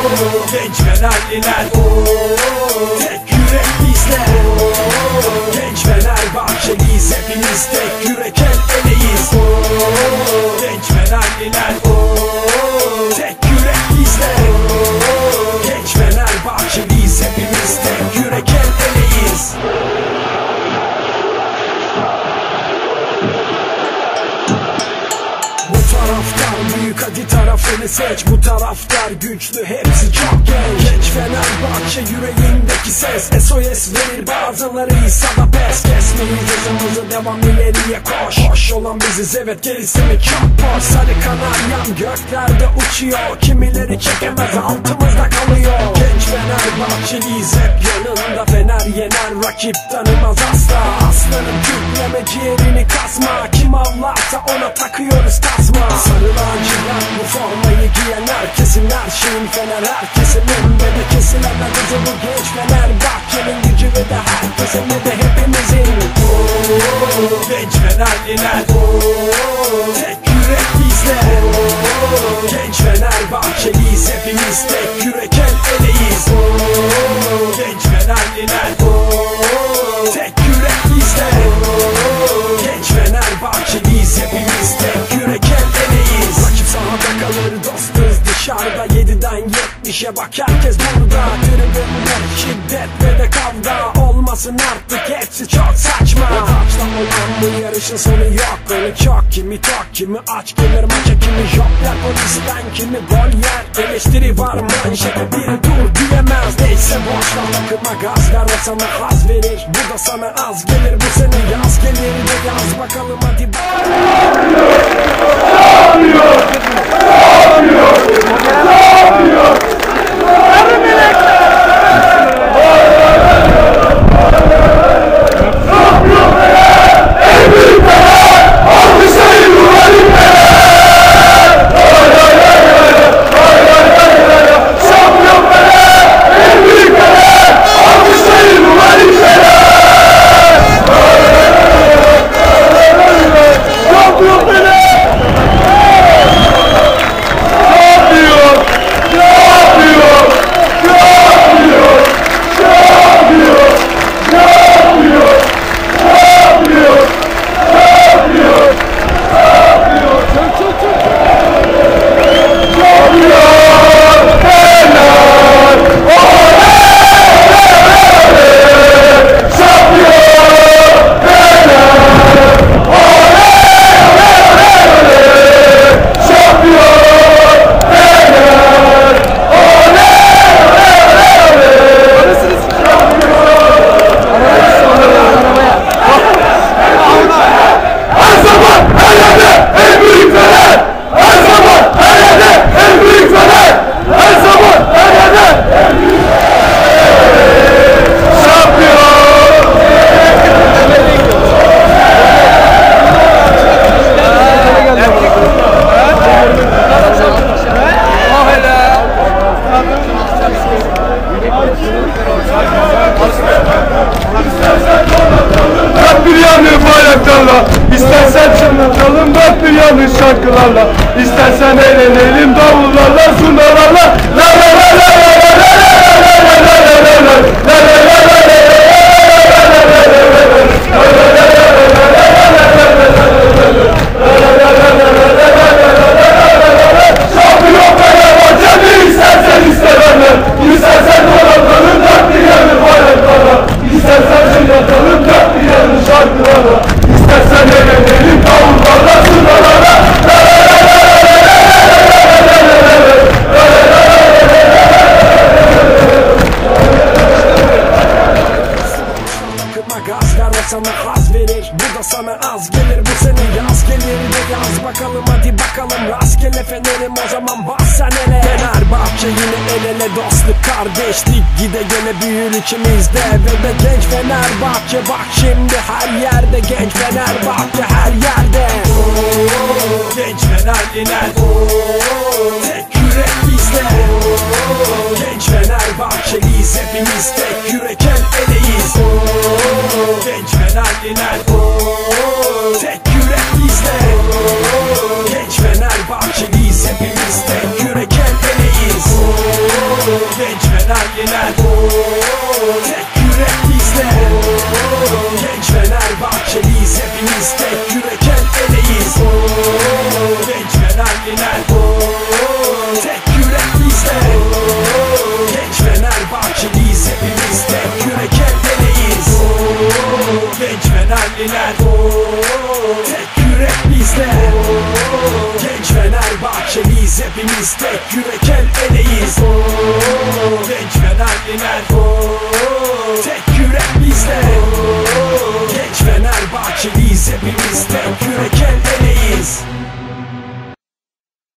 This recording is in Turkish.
Genç Fenerliler Tek yürek bizde. Genç Fenerbahçeliyiz hepimiz Tek yürek el eleyiz. Genç Fenerliler Tek hadi tarafını seç Bu taraftar güçlü hepsi çok genç. Genç Fenerbahçe yüreğindeki ses SOS verir bazıları ise da pes. Kesmeyiz hızımızı devam ileriye koş. Hoş olan biziz evet gerisi mi çok boş Sarı kanaryam göklerde uçuyor Kimileri çekemez altımızda kalıyor. Genç Fenerbahçeliyiz hep yanında Fener yener rakip tanımaz asla. Aslanım kütleme ciğerini kasma Kim ona takıyoruz tasma Sarı lacivert bu formayı giyen herkesin Her şeyin Fener herkesin Önde kesilemez hızı bu genç Fenerbahçenin gücü ve de herkesin ve de hepimizin. Oo, Genç Fenerliler. Tek yürek bizde. Genç Fenerbahçeliyiz hepimiz Tek yürek el eleyiz. Genç Fenerliler şiddet ve de kavga Olmasın artık. Hepsi çok saçma. Taçtan olan bu yarışın sonu yok. Önü çok kimi tok kimi aç gelir maça kimi jopler Polisten kimi gol yer Eleştiri var manşete biri dur diyemez. Neyse boşver takıma gaz ver. O sana haz verir Bu da sana az gelir. Bu sene yaz gelir de yaz. Bakalım hadi. Bak Her şarkılarla İstersen çınlatalım bak dünyanın şarkılarla İstersen eğlenelim davullarla. Bu sene yaz gelir de yaz bakalım. Hadi bakalım Rastgele fenerim o zaman bas sen hele. Fenerbahçe yine el ele dostluk kardeşlik. Gide gele büyür içimizde Ve de genç Fenerbahçe bak şimdi her yerde. Genç Fenerbahçe her yerde. Genç Fenerliler Tek yürek bizde. Genç Fenerbahçeliyiz hepimiz Tek yürek el eleyiz. Genç Fenerliler Tek hepimiz Tek yürek el eleyiz. Genç Fenerliler. Tek yürek bizde. Genç Fenerbahçeliyiz. Hepimiz Tek yürek el eleyiz